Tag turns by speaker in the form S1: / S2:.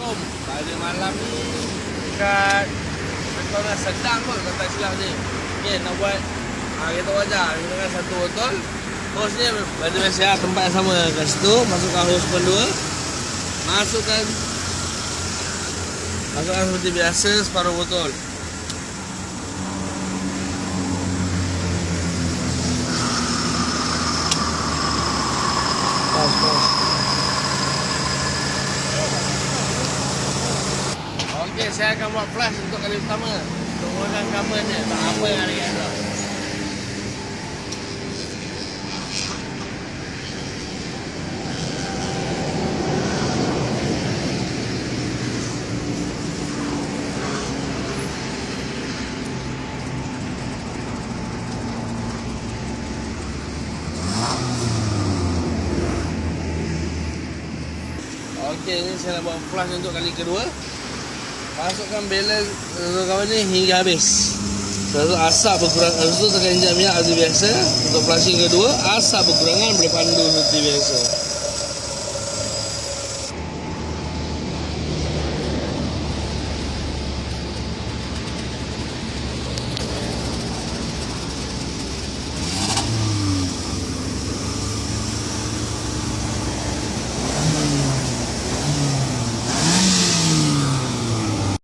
S1: Assalamualaikum. Pada malam ni dekat McDonald sedang kot kata silap ni. Okay, nak buat ha, kita wajar gunakan satu botol. Hos ni pada biasa lah, tempat yang sama kat situ. Masukkan hos pun dua. Masukkan Masukkan seperti biasa separuh botol. Okey, saya akan buat flash untuk kali pertama. Tunggukan gambar ni. Tak apa ada kat dalam. Okey, ni saya nak buat flash untuk kali kedua. Masukkan balance untuk kawan ni hingga habis. Tu asap berkurang, lepas tu tekan minyak seperti biasa. Untuk flashing kedua, asap berkurangan boleh pandu seperti biasa.